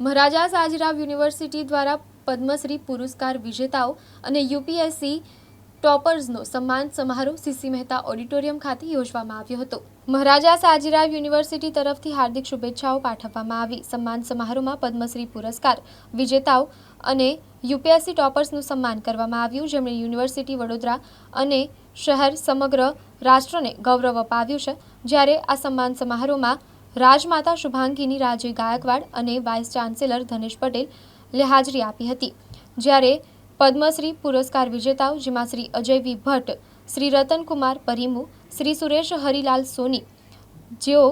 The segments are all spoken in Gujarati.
મહારાજા સાજીરાવ યુનિવર્સિટી દ્વારા પદ્મશ્રી પુરસ્કાર વિજેતાઓ અને યુપીએસસી ટોપર્સનો સન્માન સમારોહ સીસી મહેતા ઓડિટોરિયમ ખાતે યોજવામાં આવ્યો હતો. મહારાજા સાજીરાવ યુનિવર્સિટી તરફથી હાર્દિક શુભેચ્છાઓ પાઠવવામાં આવી. સન્માન સમારોહમાં પદ્મશ્રી પુરસ્કાર વિજેતાઓ અને યુપીએસસી ટોપર્સનું સન્માન કરવામાં આવ્યું. જેમણે યુનિવર્સિટી વડોદરા અને શહેર સમગ્ર રાષ્ટ્રને ગૌરવ અપાવ્યું છે. જ્યારે આ સન્માન સમારોહમાં રાજમાતા શુભાંગીની રાજે ગાયકવાડ અને વાઇસ ચાન્સેલર ધનેશ પટેલે હાજરી આપી હતી. જ્યારે પદ્મશ્રી પુરસ્કાર વિજેતાઓ જેમાં શ્રી અજય વી ભટ્ટ, શ્રી રતનકુમાર પરિમુ, શ્રી સુરેશ હરિલાલ સોની, જેઓ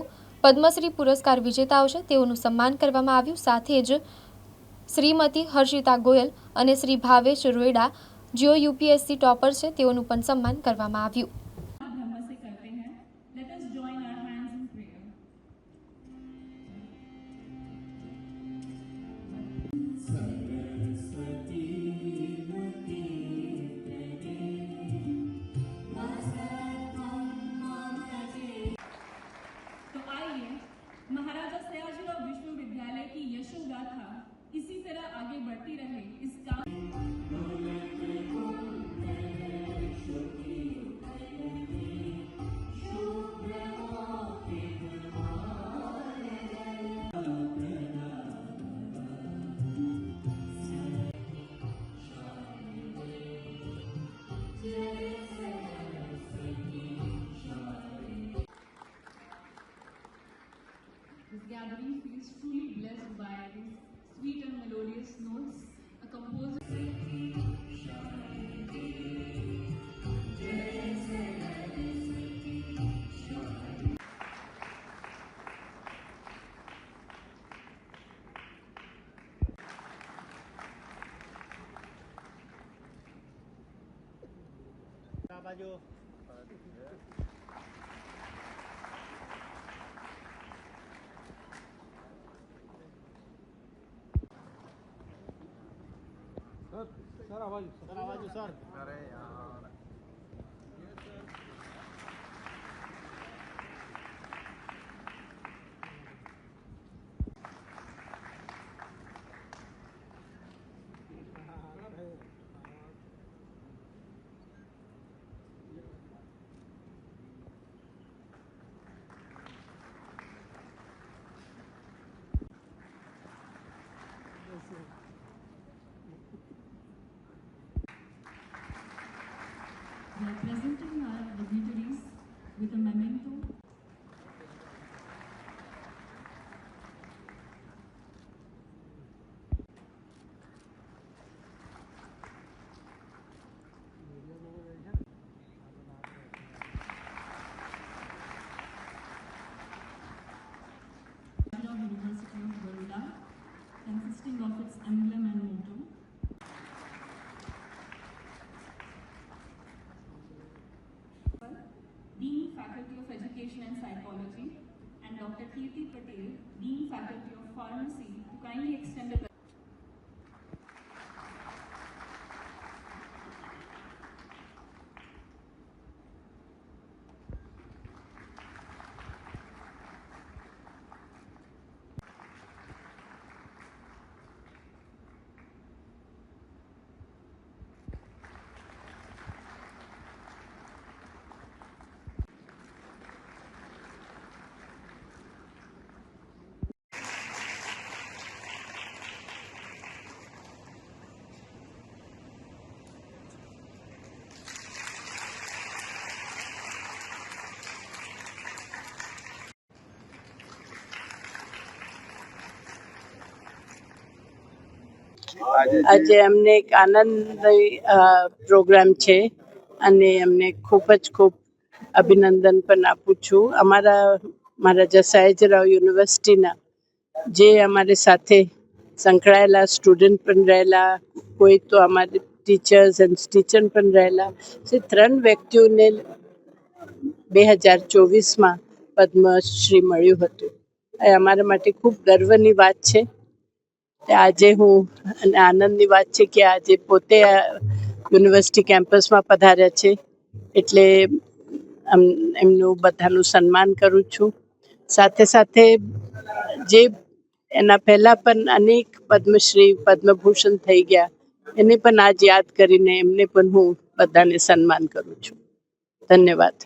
પદ્મશ્રી પુરસ્કાર વિજેતાઓ છે, તેઓનું સન્માન કરવામાં આવ્યું. સાથે જ શ્રીમતી હર્ષિતા ગોયલ અને શ્રી ભાવેશ રોયડા, જેઓ યુપીએસસી ટોપર છે, તેઓનું પણ સન્માન કરવામાં આવ્યું. बढ़ती रहे इस 那就。sir，sir，阿伟，sir，阿伟，sir。obrigado Faculty of Education and Psychology, and Dr. Kirti Patel, Dean Faculty of Pharmacy, to kindly extend a આજે અમને એક આનંદ પ્રોગ્રામ છે અને અમને ખૂબ જ ખૂબ અભિનંદન પણ આપું છું. અમારા, મારા જસાયજરાવ યુનિવર્સિટીના જે અમારી સાથે સંકળાયેલા સ્ટુડન્ટ પણ રહેલા, કોઈ તો અમારી ટીચર્સ એન્ડ ટીચર પણ રહેલા, જે ત્રણ વ્યક્તિઓને બે હજાર ચોવીસમાં પદ્મશ્રી મળ્યું હતું. એ અમારા માટે ખૂબ ગર્વની વાત છે. આજે હું આનંદની વાત છે કે આજે પોતે યુનિવર્સિટી કેમ્પસમાં પધાર્યા છે. એટલે એમનું બધાનું સન્માન કરું છું. સાથે સાથે જે એના પહેલા પણ અનેક પદ્મશ્રી, પદ્મભૂષણ થઈ ગયા. એને પણ આજ યાદ કરીને એમને પણ હું બધાને સન્માન કરું છું. ધન્યવાદ.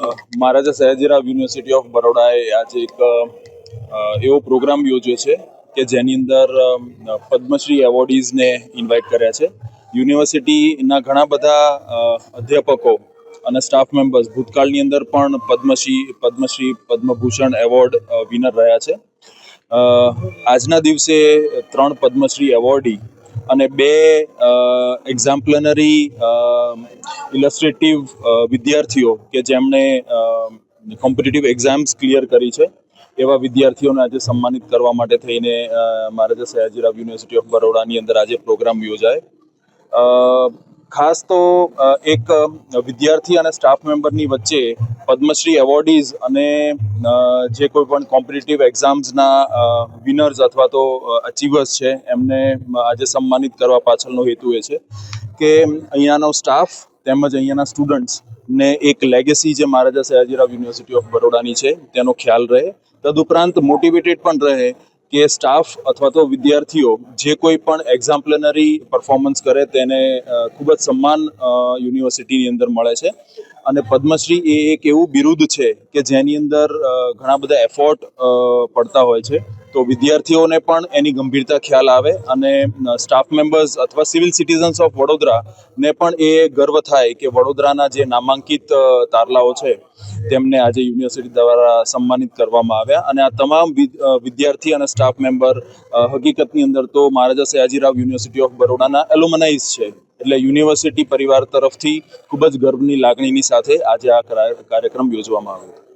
મહારાજા સયાજીરાવ યુનિવર્સિટી ઓફ બરોડાએ આજે એક એવો પ્રોગ્રામ યોજ્યો છે કે જેની અંદર પદ્મશ્રી એવોર્ડીઝને ઇન્વાઇટ કર્યા છે. યુનિવર્સિટીના ઘણા બધા અધ્યાપકો અને સ્ટાફ મેમ્બર્સ ભૂતકાળની અંદર પણ પદ્મશ્રી પદ્મશ્રી પદ્મભૂષણ એવોર્ડ વિનર રહ્યા છે. આજના દિવસે ત્રણ પદ્મશ્રી એવોર્ડી અને બે એક્ઝામ્પલનરી ઇલસ્ટ્રેટિવ વિદ્યાર્થીઓ કે જેમણે કોમ્પિટિટિવ એક્ઝામ્સ ક્લિયર કરી છે એવા વિદ્યાર્થીઓને આજે સન્માનિત કરવા માટે થઈને અ, મહારાજા સયાજીરાવ યુનિવર્સિટી ઓફ બરોડાની અંદર આજે પ્રોગ્રામ યોજાય. ખાસ તો એક વિદ્યાર્થી અને સ્ટાફ મેમ્બરની વચ્ચે પદ્મશ્રી એવોર્ડીઝ અને જે કોઈ પણ કોમ્પિટિટિવ એક્ઝામ્સના વિનર્સ અથવા તો અચીવર્સ છે, એમને આજે સન્માનિત કરવા પાછળનો હેતુ એ છે કે અહીંયાનો સ્ટાફ તેમજ અહીંયાના સ્ટુડન્ટ્સ ને એક લેગેસી જે મહારાજા સયાજીરાવ યુનિવર્સિટી ઓફ બરોડાની છે, તેનો ખ્યાલ રહે. તદુપરાંત મોટિવેટેડ પણ રહે કે સ્ટાફ અથવા તો વિદ્યાર્થીઓ જે કોઈ પણ એક્ઝામ્પલનરી પરફોર્મન્સ કરે તેને ખૂબ જ સન્માન યુનિવર્સિટીની અંદર મળે છે. અને પદ્મશ્રી એ એક એવું બિરુદ છે કે જેની અંદર ઘણા બધા એફોર્ટ પડતા હોય છે. તો વિદ્યાર્થીઓને પણ એની ગંભીરતા ખ્યાલ આવે અને સ્ટાફ મેમ્બર્સ અથવા સિવિલ સિટીઝન્સ ઓફ વડોદરા ને પણ એ ગર્વ થાય કે વડોદરાના જે નામાંકિત તારલાઓ છે, તેમને આજે યુનિવર્સિટી દ્વારા સન્માનિત કરવામાં આવ્યા. અને આ તમામ વિદ્યાર્થી અને સ્ટાફ મેમ્બર હકીકતની અંદર તો મહારાજા સયાજીરાવ યુનિવર્સિટી ઓફ બરોડાના એલોમનાઇઝ છે. એટલે યુનિવર્સિટી પરિવાર તરફથી ખૂબ જ ગર્વની લાગણીની સાથે આજે આ કરા- કાર્યક્રમ યોજવામાં આવ્યો